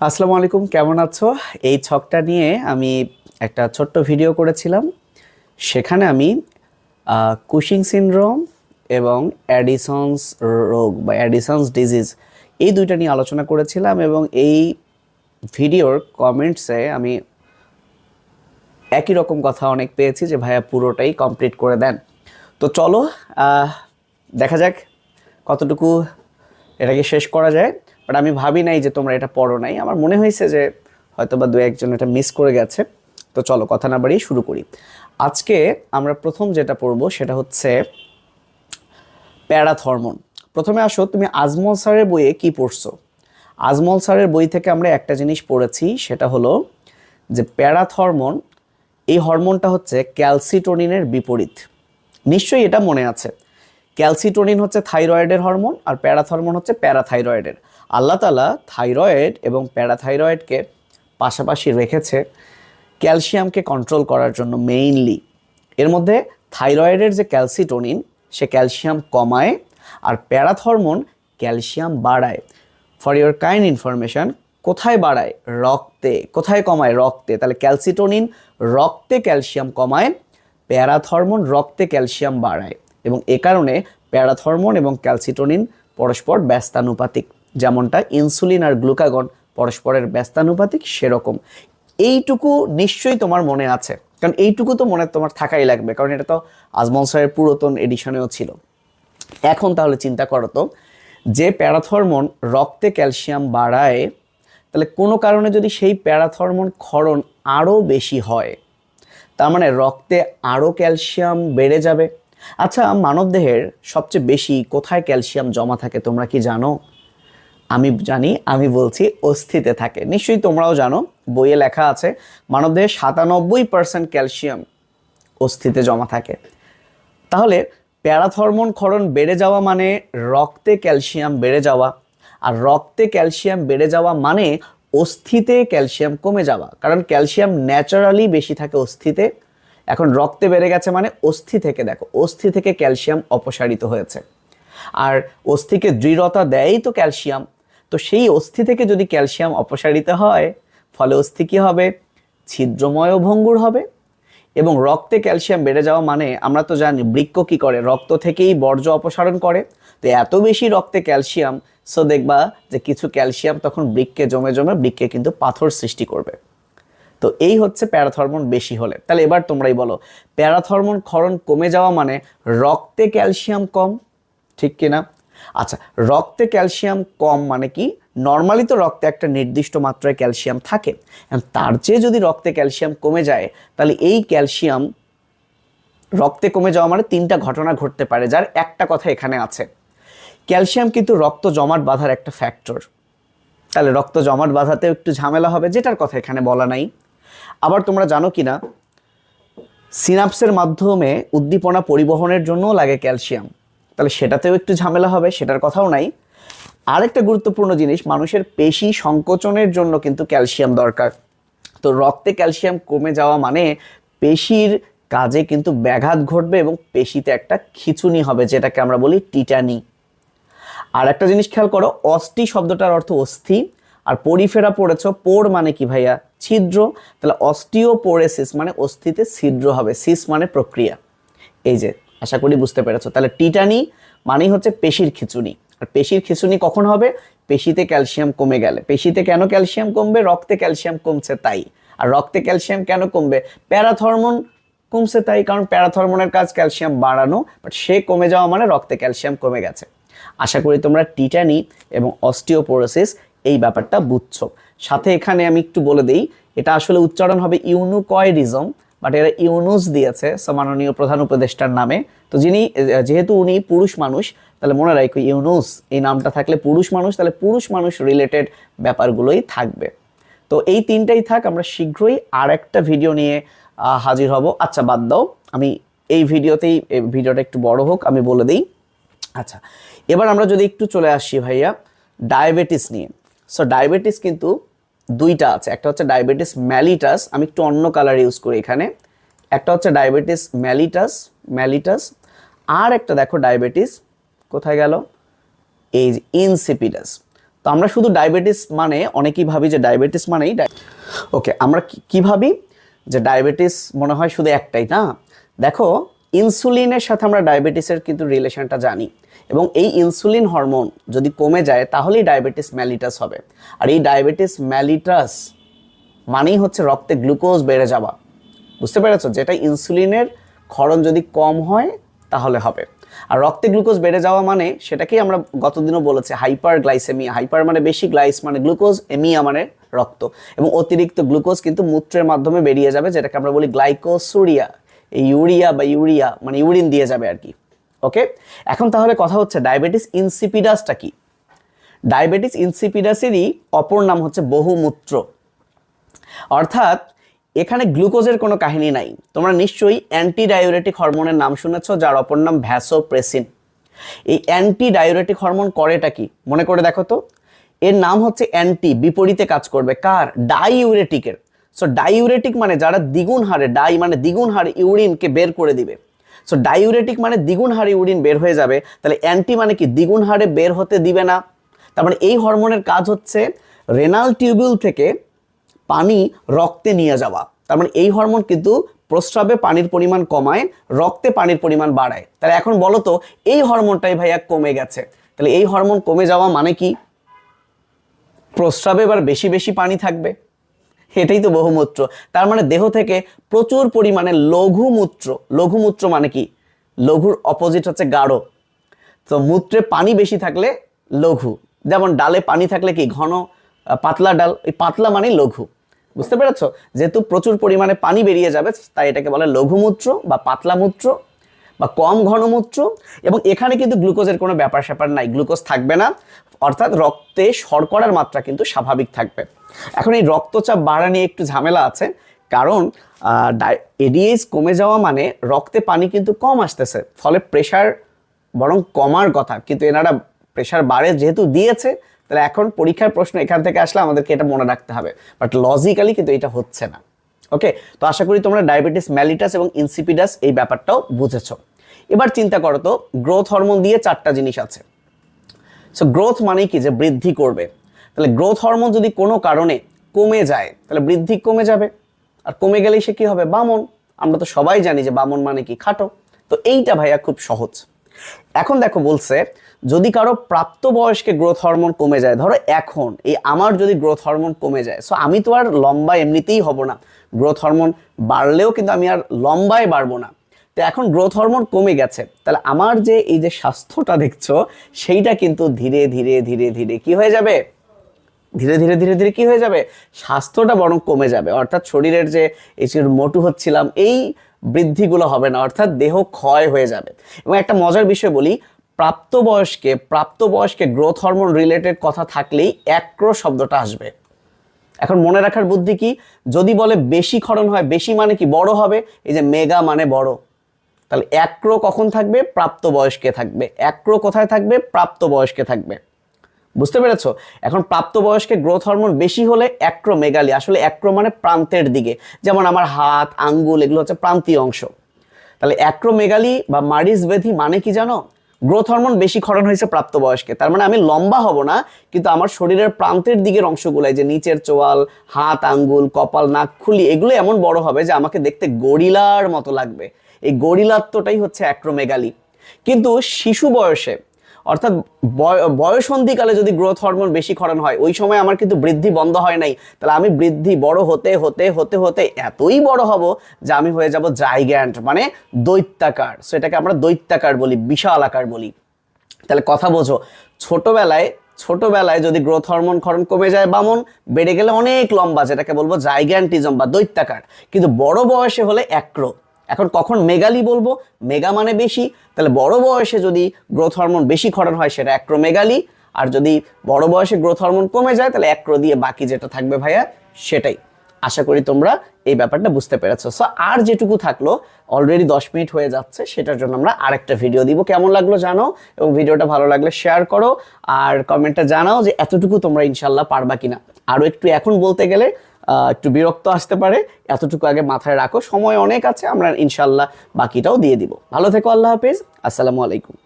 আসসালামু আলাইকুম, কেমন আছো? এই ছকটা নিয়ে আমি একটা ছোট্ট ভিডিও করেছিলাম। সেখানে আমি কুশিং সিনড্রোম এবং অ্যাডিসন্স রোগ বা অ্যাডিসন্স ডিজিজ এই দুইটা নিয়ে আলোচনা করেছিলাম এবং এই ভিডিওর কমেন্টসে আমি একই রকম কথা অনেক পেয়েছি যে, ভাইয়া, পুরোটাই কমপ্লিট করে দেন। তো চলো দেখা যাক কতটুকু এটাকে শেষ করা যায়। বাট আমি ভাবি নাই যে তোমরা এটা পড়ো নাই। আমার মনে হয়েছে যে হয়তো বা দু একজন এটা মিস করে গেছে। তো চলো কথা না বাড়িয়ে শুরু করি। আজকে আমরা প্রথম যেটা পড়ব সেটা হচ্ছে প্যারাথরমোন প্রথমে আসো, তুমি আজমল স্যারের বইয়ে কি পড়ছো? আজমল স্যারের বই থেকে আমরা একটা জিনিস পড়েছি, সেটা হলো যে প্যারাথরমোন এই হরমোনটা হচ্ছে ক্যালসিটোনিনের বিপরীত। নিশ্চয়ই এটা মনে আছে। ক্যালসিটোনিন হচ্ছে থাইরয়েডের হরমোন আর প্যারাথরমোন হচ্ছে প্যারাথাইরয়েডের। আল্লাহ তালা থাইরয়েড এবং প্যারাথাইরয়েডকে পাশাপাশি রেখেছে ক্যালসিয়ামকে কন্ট্রোল করার জন্য মেইনলি এর মধ্যে থাইরয়েডের যে ক্যালসিটোনিন, সে ক্যালসিয়াম কমায় আর প্যারাথরমোন ক্যালসিয়াম বাড়ায়। ফর ইওর কাইন্ড ইনফরমেশন কোথায় বাড়ায়? রক্তে। কোথায় কমায়? রক্তে। তাহলে ক্যালসিটোনিন রক্তে ক্যালসিয়াম কমায়, প্যারাথরমোন রক্তে ক্যালসিয়াম বাড়ায় এবং এ কারণে প্যারাথরমোন এবং ক্যালসিটোনিন পরস্পর ব্যস্তানুপাতিক। যেমনটা ইনসুলিন আর গ্লুকাগন পরস্পরের ব্যস্তানুপাতিক সেরকম। এইটুকু নিশ্চয়ই তোমার মনে আছে, কারণ এইটুকু তো মনে তোমার থাকাই লাগবে, কারণ এটা তো আজমল স্যারের পুরাতন এডিশনেও ছিল। এখন তাহলে চিন্তা করো তো, যে প্যারাথরমোন রক্তে ক্যালসিয়াম বাড়ায়, তাহলে কোনো কারণে যদি সেই প্যারাথরমোন ক্ষরণ আরও বেশি হয়, তার মানে রক্তে আরও ক্যালসিয়াম বেড়ে যাবে। আচ্ছা মানবদেহের সবচেয়ে বেশি কোথায় ক্যালসিয়াম জমা থাকে তোমরা কি জানো? আমি জানি, আমি বলছি অস্থিতে থাকে। নিশ্চয়ই তোমরাও জানো, বইয়ে লেখা আছে, মানবদেহে সাতানব্বই পার্সেন্ট ক্যালসিয়াম অস্থিতে জমা থাকে। তাহলে প্যারাথরমোন ক্ষরণ বেড়ে যাওয়া মানে রক্তে ক্যালসিয়াম বেড়ে যাওয়া। আর রক্তে ক্যালসিয়াম বেড়ে যাওয়া মানে অস্থিতে ক্যালসিয়াম কমে যাওয়া। কারণ ক্যালসিয়াম ন্যাচারালি বেশি থাকে অস্থিতে। এখন রক্তে বেড়ে গেছে মানে অস্থি থেকে, দেখো, অস্থি থেকে ক্যালসিয়াম অপসারিত হয়েছে। আর অস্থিকে দৃঢ়তা দেয়ই তো ক্যালসিয়াম। তো সেই অস্থি থেকে যদি ক্যালসিয়াম অপসারিত হয়, ফলে অস্থি কী হবে? ছিদ্রময় ভঙ্গুর হবে। এবং রক্তে ক্যালসিয়াম বেড়ে যাওয়া মানে আমরা তো জানি বৃক্ক কি করে? রক্ত থেকেই বর্জ্য অপসারণ করে। তো এত বেশি রক্তে ক্যালসিয়াম সো দেখবা যে কিছু ক্যালসিয়াম তখন বৃক্কে জমে জমে বৃক্কে কিন্তু পাথর সৃষ্টি করবে। তো এই হচ্ছে প্যারাথরমোন বেশি হলে। তাহলে এবার তোমরাই বলো, প্যারাথরমোন ক্ষরণ কমে যাওয়া মানে রক্তে ক্যালসিয়াম কম, ঠিক কিনা? আচ্ছা রক্তে ক্যালসিয়াম কম মানে কি? নর্মালি তো রক্তে একটা নির্দিষ্ট মাত্রায় ক্যালসিয়াম থাকে। তার চেয়ে যদি রক্তে ক্যালসিয়াম কমে যায়, তাহলে এই ক্যালসিয়াম রক্তে কমে যাওয়া মানে তিনটা ঘটনা ঘটতে পারে, যার একটা কথা এখানে আছে। ক্যালসিয়াম কিন্তু রক্ত জমাট বাঁধার একটা ফ্যাক্টর তাহলে রক্ত জমাট বাঁধাতেও একটু ঝামেলা হবে, যেটার কথা এখানে বলা নাই। আবার তোমরা জানো কি না সিনাপসের মাধ্যমে উদ্দীপনা পরিবহনের জন্যও লাগে ক্যালসিয়াম। তাহলে সেটাতেও একটু ঝামেলা হবে, সেটার কথাও নাই। আরেকটা গুরুত্বপূর্ণ জিনিস, মানুষের পেশি সংকোচনের জন্য কিন্তু ক্যালসিয়াম দরকার। তো রক্তে ক্যালসিয়াম কমে যাওয়া মানে পেশির কাজে কিন্তু ব্যাঘাত ঘটবে এবং পেশিতে একটা খিচুনি হবে, যেটাকে আমরা বলি টিটানি। আর একটা জিনিস খেয়াল করো, অস্থি শব্দটার অর্থ অস্থি, আর পরিফেরা পড়েছ পোর মানে কি ভাইয়া? ছিদ্র। তাহলে অস্টিওপোরেসিস মানে অস্থিতে ছিদ্র হবে, সিস মানে প্রক্রিয়া। এই যে আশা করি বুঝতে পেরেছ। তাহলে টিটানি মানেই হচ্ছে পেশির খিচুনি আর পেশির খিচুনি কখন হবে? পেশিতে ক্যালসিয়াম কমে গেলে। পেশিতে কেন ক্যালসিয়াম কমবে? রক্তে ক্যালসিয়াম কমছে তাই। আর রক্তে ক্যালসিয়াম কেন কমবে? প্যারাথরমোন কমছে তাই, কারণ প্যারাথরমোনের কাজ ক্যালসিয়াম বাড়ানো বাট সে কমে যাওয়া মানে রক্তে ক্যালসিয়াম কমে গেছে। আশা করি তোমরা টিটানি এবং অস্টিওপোরোসিস এই ব্যাপারটা বুঝছ। সাথে এখানে আমি একটু বলে দিই, এটা আসলে উচ্চারণ হবে ইউনুকয়েডিজম। বাট এরা ইউনুস দিয়েছে মাননীয় প্রধান উপদেষ্টার নামে। তো যিনি, যেহেতু উনি পুরুষ মানুষ, তাহলে মনে রাখো ইউনুস, এই নামটা থাকলে পুরুষ মানুষ, তাহলে পুরুষ মানুষ রিলেটেড ব্যাপারগুলোই থাকবে। তো এই তিনটাই থাক, আমরা শীঘ্রই আর একটা ভিডিও নিয়ে হাজির হব। আচ্ছা বাদ দাও, আমি এই ভিডিওতেই ভিডিওটা একটু বড় হোক, আমি বলে দিই। আচ্ছা এবার আমরা যদি একটু চলে আসি ভাইয়া ডায়াবেটিস নিয়ে। সো ডায়াবেটিস কিন্তু দুইটা আছে। একটা হচ্ছে ডায়াবেটিস ম্যালিটাস আমি একটু অন্য কালার ইউজ করি এখানে। একটা হচ্ছে ডায়াবেটিস ম্যালিটাস ম্যালিটাস আর একটা দেখো ডায়াবেটিস কোথায় গেল? এই যে ইনসিপিডাস তো আমরা শুধু ডায়াবেটিস মানে অনেকেই ভাবি যে ডায়াবেটিস মানেই ওকে আমরা কি- ভাবি? যে ডায়াবেটিস মনে হয় শুধু একটাই, না? দেখো ইনসুলিনের সাথে আমরা ডায়াবেটিসের কিন্তু রিলেশনটা জানি। এবং এই ইনসুলিন হরমোন যদি কমে যায়, তাহলেই ডায়াবেটিস ম্যালিটাস হবে। আর এই ডায়াবেটিস ম্যালিটাস মানেই হচ্ছে রক্তে গ্লুকোজ বেড়ে যাওয়া। বুঝতে পেরেছ? যেটা ইনসুলিনের ক্ষরণ যদি কম হয়, তাহলে হবে। আর রক্তে গ্লুকোজ বেড়ে যাওয়া মানে সেটাকেই আমরা গতদিনও বলেছি হাইপার গ্লাইসেমিয়া হাইপার মানে বেশি গ্লাইস মানে গ্লুকোজ এমিয়া মানে রক্ত। এবং অতিরিক্ত গ্লুকোজ কিন্তু মূত্রের মাধ্যমে বেরিয়ে যাবে, যেটাকে আমরা বলি গ্লাইকোসুরিয়া এই ইউরিয়া বা ইউরিয়া মানে ইউরিন দিয়ে যাবে আর কি। ওকে এখন তাহলে কথা হচ্ছে ডায়াবেটিস ইনসিপিডাসটা কি? ডায়াবেটিস ইনসিপিডাসেরই অপর নাম হচ্ছে বহুমূত্র। অর্থাৎ এখানে গ্লুকোজের কোনো কাহিনী নাই। তোমরা নিশ্চয়ই অ্যান্টি ডায়োরেটিক হরমোনের নাম শুনেছ, যার অপর নাম ভ্যাসোপ্রেসিন এই অ্যান্টি ডায়োরেটিক হরমোন করেটা কি? মনে করে দেখো তো। এর নাম হচ্ছে অ্যান্টি বিপরীতে কাজ করবে। কার? ডাইউরেটিকের সো ডাইউরেটিক মানে যারা দ্বিগুণ হারে ডাই মানে দ্বিগুণ হারে ইউরিনকে বের করে দিবে। সো ডাইউরেটিক মানে দ্বিগুণ হারে ইউরিন বের হয়ে যাবে। তাহলে অ্যান্টি মানে কি? দ্বিগুণ হারে বের হতে দিবে না। তার মানে এই হরমোনের কাজ হচ্ছে রেনাল টিউবিউল থেকে পানি রক্তে নিয়ে যাওয়া। তার মানে এই হরমোন কিন্তু প্রস্রাবে পানির পরিমাণ কমায়, রক্তে পানির পরিমাণ বাড়ায়। তাহলে এখন বলো তো, এই হরমোনটাই ভাইয়া কমে গেছে। তাহলে এই হরমোন কমে যাওয়া মানে কি? প্রস্রাবে এবার বেশি বেশি পানি থাকবে। এটাই তো বহুমূত্র। তার মানে দেহ থেকে প্রচুর পরিমাণে লঘুমূত্র। লঘুমূত্র মানে কি? লঘুর অপোজিট হচ্ছে গাঢ়। তো মূত্রে পানি বেশি থাকলে লঘু। যেমন ডালে পানি থাকলে কি? ঘন পাতলা ডাল। এই পাতলা মানে লঘু। বুঝতে পেরেছ? যেহেতু প্রচুর পরিমাণে পানি বেরিয়ে যাবে, তাই এটাকে বলে লঘুমূত্র বা পাতলা মূত্র বা কম ঘনমূত্র এবং এখানে কিন্তু গ্লুকোজের কোনো ব্যাপার স্যাপার নাই। গ্লুকোজ থাকবে না। অর্থাৎ রক্তে শর্করার মাত্রা কিন্তু স্বাভাবিক থাকবে। এখন এই রক্তচাপ বাড়া নিয়ে একটু ঝামেলা আছে, কারণ এডিএস কমে যাওয়া মানে রক্তে পানি কিন্তু কম আসতেছে, ফলে প্রেশার বরং কমার কথা, কিন্তু এনারা প্রেশার বাড়ে যেহেতু দিয়েছে, তাহলে এখন পরীক্ষার প্রশ্ন এখান থেকে আসলে আমাদেরকে এটা মনে রাখতে হবে বাট লজিক্যালি কিন্তু এটা হচ্ছে না। ওকে তো আশা করি তোমরা ডায়াবেটিস ম্যালিটাস এবং ইনসিপিডাস এই ব্যাপারটাও বুঝেছ। এবার চিন্তা করো তো গ্রোথ হরমোন দিয়ে চারটা জিনিস আছে। সো গ্রোথ মানে কি? যে বৃদ্ধি করবে। তাহলে গ্রোথ হরমোন যদি কোনো কারণে কমে যায়, তাহলে বৃদ্ধি কমে যাবে। আর কমে গেলেই সে কী হবে? বামন। আমরা তো সবাই জানি যে বামন মানে কি? খাটো। তো এইটা ভাইয়া খুব সহজ। এখন দেখো বলছে, যদি কারও প্রাপ্তবয়স্কে গ্রোথ হরমোন কমে যায়, ধরো এখন, এই আমার যদি গ্রোথ হরমোন কমে যায় সো আমি তো আর লম্বা এমনিতেই হব না। গ্রোথ হরমোন বাড়লেও কিন্তু আমি আর লম্বায় বাড়বো না। তো এখন গ্রোথ হরমোন কমে গেছে, তাহলে আমার যে এই যে স্বাস্থ্যটা দেখছ, সেইটা কিন্তু ধীরে ধীরে ধীরে ধীরে কি হয়ে যাবে? ধীরে ধীরে ধীরে ধীরে কি হয়ে যাবে? স্বাস্থ্যটা বরং কমে যাবে। অর্থাৎ শরীরের যে এই মোটু হচ্ছিলাম, এই বৃদ্ধিগুলো হবে না। অর্থাৎ দেহ ক্ষয় হয়ে যাবে। এবং একটা মজার বিষয় বলি, প্রাপ্তবয়স্কে প্রাপ্তবয়স্কে গ্রোথ হরমোন রিলেটেড কথা থাকলেই অ্যাক্রো শব্দটা আসবে। এখন মনে রাখার বুদ্ধি কি? যদি বলে বেশি ক্ষরণ হয়, বেশি মানে কি? বড় হবে? এই যে মেগা মানে বড়। তাহলে অ্যাক্রো কখন থাকবে? প্রাপ্তবয়স্কে থাকবে। অ্যাক্রো কোথায় থাকবে? প্রাপ্তবয়স্কে থাকবে। বুঝতে পেরেছ? এখন প্রাপ্তবয়স্কে গ্রোথ হরমোন বেশি হলে অ্যাক্রোমেগালি আসলে অ্যাক্রো মানে প্রান্তের দিকে। যেমন আমার হাত, আঙ্গুল, এগুলো হচ্ছে প্রান্তীয় অংশ। তাহলে অ্যাক্রোমেগালি বা মারিস ব্যাধি মানে কি জানো? গ্রোথ হরমোন বেশি ক্ষরণ হয়েছে প্রাপ্তবয়স্কে। তার মানে আমি লম্বা হব না, কিন্তু আমার শরীরের প্রান্তের দিকের অংশগুলো এই যে নিচের চোয়াল, হাত, আঙ্গুল, কপাল, নাক, খুলি, এগুলো এমন বড় হবে যে আমাকে দেখতে গরিলার মতো লাগবে। এই গরিলাত্বটাই হচ্ছে অ্যাক্রোমেগালি কিন্তু শিশু বয়সে অর্থাৎ বয়- বয়সন্ধিকালে যদি গ্রোথ হরমোন বেশি ক্ষরণ হয়, ওই সময় আমার কিন্তু বৃদ্ধি বন্ধ হয় নাই। তাহলে আমি বৃদ্ধি বড় হতে হতে হতে হতে এতই বড় হব যে আমি হয়ে যাব জাইগ্যান্ট মানে দৈত্যাকার। সেটাকে আমরা দৈত্যাকার বলি, বিশাল আকার বলি। তাহলে কথা বোঝো, ছোটবেলায় ছোটবেলায় যদি গ্রোথ হরমোন ক্ষরণ কমে যায়, বামন, বেড়ে গেলে অনেক লম্বা, যেটাকে বলব জাইগ্যান্টিজম বা দৈত্যাকার। কিন্তু বড় বয়সে হলে অ্যাক্রো এখন কখন মেগালি বলব? মেগা মানে বেশি। তাহলে বড় বয়সে যদি গ্রোথ হরমোন বেশি ক্ষরণ হয়, সেটা অ্যাক্রোমেগালি আর যদি বড় বয়সে গ্রোথ হরমোন কমে যায়, তাহলে অ্যাক্রো দিয়ে বাকি যেটা থাকবে ভাইয়া, সেটাই। আশা করি তোমরা এই ব্যাপারটা বুঝতে পেরেছ। সো আর যেটুকু থাকল অলরেডি দশ মিনিট হয়ে যাচ্ছে, সেটার জন্য আমরা আরেকটা ভিডিও দিব। কেমন লাগল জানো এবং ভিডিওটা ভালো লাগলে শেয়ার করো। আর কমেন্টটা জানাও যে এতটুকু তোমরা ইনশাল্লাহ পারবা কিনা। আরও একটু এখন বলতে গেলে একটু বিরক্ত আসতে পারে। এতটুকু আগে মাথায় রাখো। সময় অনেক আছে, আমরা ইনশাল্লাহ বাকিটাও দিয়ে দিব। ভালো থেকো, আল্লাহ হাফিজ। আসসালামু আলাইকুম।